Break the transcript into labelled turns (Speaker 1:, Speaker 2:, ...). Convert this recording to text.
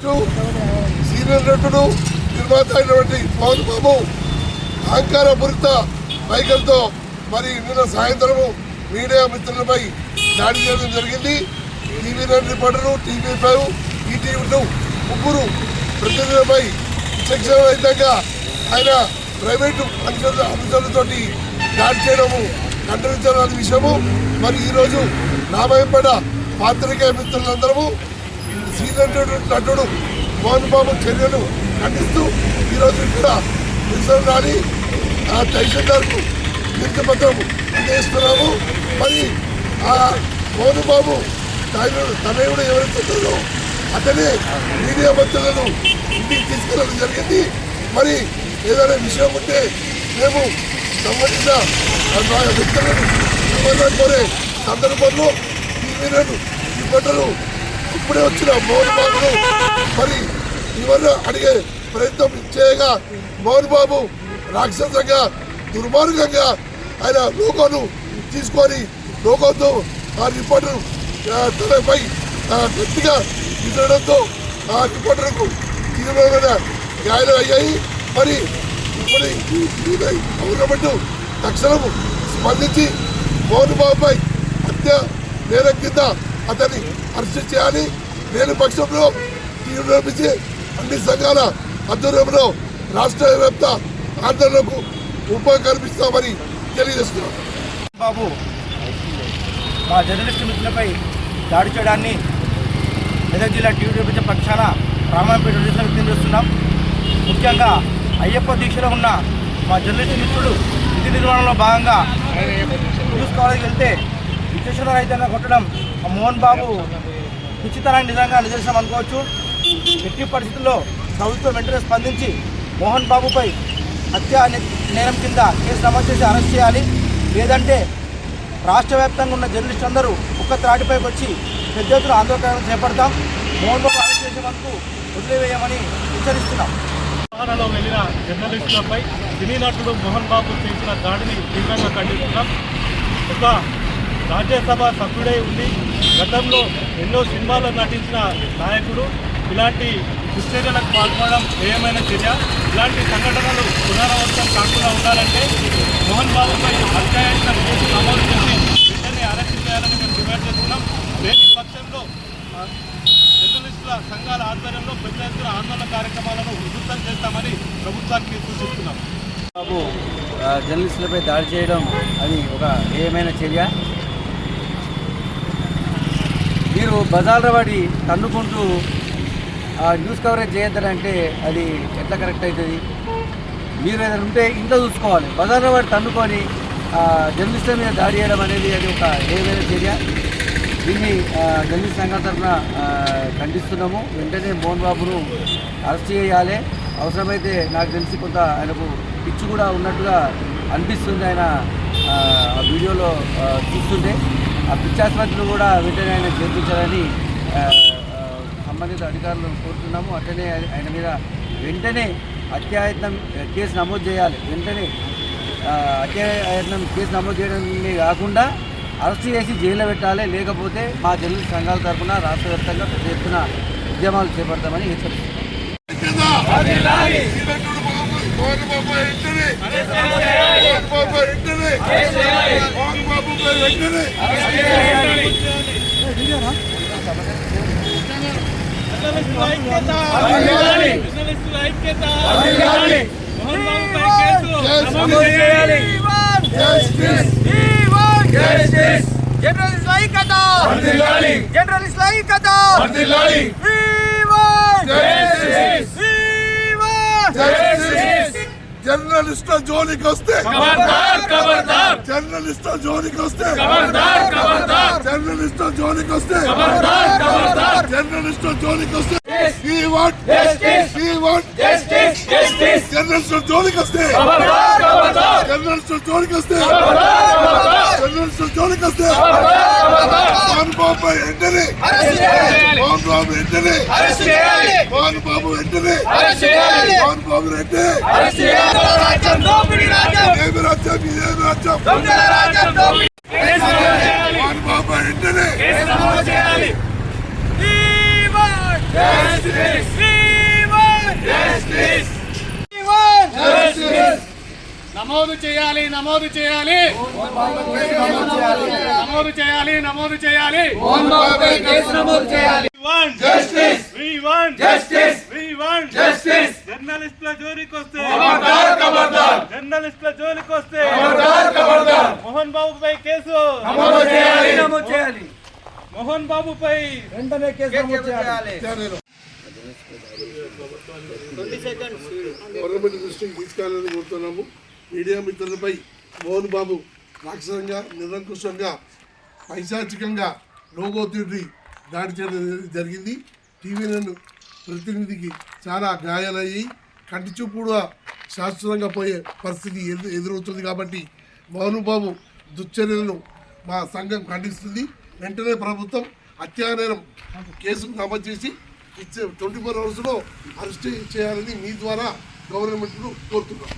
Speaker 1: Senior నటుడు నిర్మాత అయినటువంటి పవన్ బాబు అహంకారపూరిత వైఖరితో మరి నిన్న సాయంత్రము మీడియా మిత్రులపై దాడి చేయడం జరిగింది. TV nine reporter TV five ఈటీవీలు ముగ్గురు ప్రతినిధులపై శిక్షణ రహితంగా ఆయన ప్రైవేటు అంశాల అంశాలతోటి దాడి చేయడము ఖండించాలని విషయము. మరి ఈరోజు రామాయపడ పాత్రికేయ మిత్రులందరము సీనియర్ నటుడు మోహన్ బాబు చర్యలు ఖండిస్తూ ఈరోజు ఇక్కడ నిరసన రాని ఆ తహసీల్దార్కు వినతి పత్రం అందజేస్తున్నాము. మరి ఆ మోహన్ బాబు తనయుడు తనయుడు ఎవరైతే అతనే మీడియా మంత్రులను ఇంటికి తీసుకెళ్ళడం జరిగింది. మరి ఏదైనా విషయం ఉంటే మేము సంబంధించిన వ్యక్తులను సమాధానం కోరే సందర్భంలో టీవీలను బట్టలు ఇప్పుడే వచ్చిన మోహన్ బాబును మరి ఇవన్నీ అడిగే ప్రయత్నం చేయగా మోహన్ బాబు రాక్షసంగా దుర్మార్గంగా ఆయన లోకోను తీసుకొని లోకంతో ఆ రిపోర్టర్ తనపై గట్టిగా విసరడంతో ఆ రిపోర్టర్కు తీవ్రమైన గాయాలు అయ్యాయి. మరి ఇప్పుడు గవర్నమెంట్ తక్షణం స్పందించి మోహన్ బాబుపై హత్య నేరం కింద అతన్ని అరెస్ట్ చేయాలి. లేని పక్షంలో తీవ్రమించి అన్ని సంఘాల ఆధ్వర్యంలో రాష్ట్ర వ్యాప్త ఆందోళనకు ఉపకల్పిస్తామని తెలియజేస్తున్నాం.
Speaker 2: బాబు మా జర్నలిస్టు మిత్రులపై దాడి చేయడాన్ని మెదక్ జిల్లా టీవీ చూపించే పక్షాన రామాయణపేట వ్యక్తం చేస్తున్నాం. ముఖ్యంగా అయ్యప్ప దీక్షలో ఉన్న మా జర్నలిస్టు మిత్రుడు విధి నిర్వహణలో భాగంగా న్యూస్ కాలేజీకి వెళ్తే విశేషణ రహితంగా కొట్టడం మోహన్ బాబు పిచ్చితనాన్ని నిజంగా నిదర్శనం అనుకోవచ్చు. ఎట్టి పరిస్థితుల్లో ప్రభుత్వం వెంటనే స్పందించి మోహన్ బాబుపై హత్య నేరం కింద కేసు నమోదు చేసి అరెస్ట్ చేయాలి. లేదంటే రాష్ట్ర వ్యాప్తంగా ఉన్న జర్నలిస్టు అందరూ ఒక్క త్రాటిపైకి వచ్చి పెద్ద ఎత్తున ఆందోళన చేపడతాం. మోహన్ బాబు అరెస్ట్ చేసే వరకు వదిలివేయమని హెచ్చరిస్తున్నాం.
Speaker 3: వాహనంలో వెళ్ళిన జర్నలిస్టులపై సినీ నటుడు మోహన్ బాబు చేసిన దాడిని తీవ్రంగా ఖండిస్తున్నాం. ఒక రాజ్యసభ సభ్యుడై ఉండి గతంలో ఎన్నో సినిమాల్లో నటించిన నాయకుడు ఇలాంటి దుశ్చర్యలకు పాల్పడడం ఏమైన చర్య? ఇలాంటి సంఘటనలు పునరావృతం కాకుండా ఉండాలంటే మోహన్ బాబుపై హత్యాయత్నం కేసు నమోదు చేసి వెంటనే అరెస్ట్ చేయాలని మేము డిమాండ్ చేస్తున్నాం. లేని పక్షంలో ఆ, జర్నలిస్టుల సంఘాల ఆధ్వర్యంలో పెద్ద ఎత్తున ఆందోళన కార్యక్రమాలను ఉధృతం చేస్తామని ప్రభుత్వానికి సూచిస్తున్నాం.
Speaker 2: బాబు జర్నలిస్టులపై దాడి చేయడం అది ఒక ఏమైన చర్య? మీరు బజార్ల పడి తన్నుకుంటూ ఆ, న్యూస్ కవరేజ్ చేయొద్దంటే అది ఎట్లా కరెక్ట్ అవుతుంది మీరు ఏదైనా ఉంటే ఇంట్లో చూసుకోవాలి. బజార్ల పడి తన్నుకొని జర్నలిస్టుల మీద దాడి చేయడం అనేది అది ఒక ఏదైనా చర్య. దీన్ని జర్నలిస్ట్ సంఘం తరఫున ఖండిస్తున్నాము. వెంటనే మోహన్ బాబును అరెస్ట్ చేయాలి. అవసరమైతే నాకు తెలిసి కొంత ఆయనకు పిచ్చి కూడా ఉన్నట్టుగా అనిపిస్తుంది ఆయన వీడియోలో చూస్తుంటే. ఆ పిచ్చి ఆసుపత్రిని కూడా వెంటనే ఆయన చేర్పించాలని సంబంధిత అధికారులను కోరుతున్నాము. అట్లనే ఆయన- మీద వెంటనే హత్యాయత్నం కేసు నమోదు చేయాలి. వెంటనే ఆ, హత్యాయత్నం కేసు నమోదు చేయడమే కాకుండా అరెస్ట్ చేసి జైల్లో పెట్టాలి. లేకపోతే మా జర్నలిస్ట్ సంఘాల తరఫున రాష్ట్ర వ్యాప్తంగా పెద్ద ఎత్తున ఉద్యమాలు చేపడతామని హెచ్చరిస్తున్నాం
Speaker 1: మోహన్ బాబు వెంటనే మోహన్ బాబు వెంటనే మోహన్ జనరలిస్ట్ వెంటనే
Speaker 2: జర్నలిస్ట్ ఐక్యత జర్నలిస్ట్ ఐక్యత
Speaker 1: జర్నలిస్ట్ జోలికి వస్తే జర్నలిస్ట్ జోలికి వస్తే. జర్నలిస్ట్ జోలికి వస్తే. జర్నలిస్ట్ జోలికి వస్తే. ఈ వాట్ ఈ వాట్ జర్నలిస్ట్ జోలికి వస్తే. జర్నలిస్ట్ జోలికి వస్తే. జర్నలిస్ట్ జోలికి వస్తే. బాబు వెంటనే బాబు వెంటనే మోహన్ బాబు వెంటనే మోహన్ బాబు వెంటనే ఇదేమి రాజ్యం ఇదేమి రాజ్యం? మోహన్ బాబు వెంటనే
Speaker 2: ఈ
Speaker 3: నమోదు చేయాలి. నమోదు చేయాలి నమోదు చేయాలి. నమోదు చేయాలి
Speaker 1: Justice!
Speaker 3: We want
Speaker 1: Justice!
Speaker 3: We want
Speaker 1: Justice!
Speaker 3: జర్నలిస్టుల జోలికి వస్తే.
Speaker 1: ఖబర్దార్ ఖబర్దార్
Speaker 3: జర్నలిస్టుల జోలికి వస్తే.
Speaker 1: ఖబర్దార్ ఖబర్దార్
Speaker 3: మోహన్ బాబుపై కేసు.
Speaker 1: నమోదు చేయాలి.
Speaker 2: నమోదు చేయాలి.
Speaker 3: మోహన్ బాబుపై
Speaker 2: వెంటనే కేసు నమోదు చేయాలి.
Speaker 1: గవర్నమెంట్ దృష్టికి తీసుకెళ్ళాలని కోరుతున్నాము. మీడియా మిత్రులపై మోహన్ బాబు రాక్షసంగా నిరంకుశంగా పైశాచికంగా లోగోతీటి దాడి చేయడం జరిగింది. టీవీలను ప్రతినిధికి చాలా గాయాలయ్యి కంటి చూపు కూడా శాశ్వతంగా పోయే పరిస్థితి ఎదు ఎదురవుతుంది కాబట్టి మౌనుబాబు దుశ్చర్యలను మా సంఘం ఖండిస్తుంది. వెంటనే ప్రభుత్వం హత్యానేరం కేసును నమోదు చేసి ఇచ్చే ట్వంటీ ఫోర్ అవర్స్లో అరెస్ట్ చేయాలని మీ ద్వారా గవర్నమెంట్ను కోరుతున్నాం.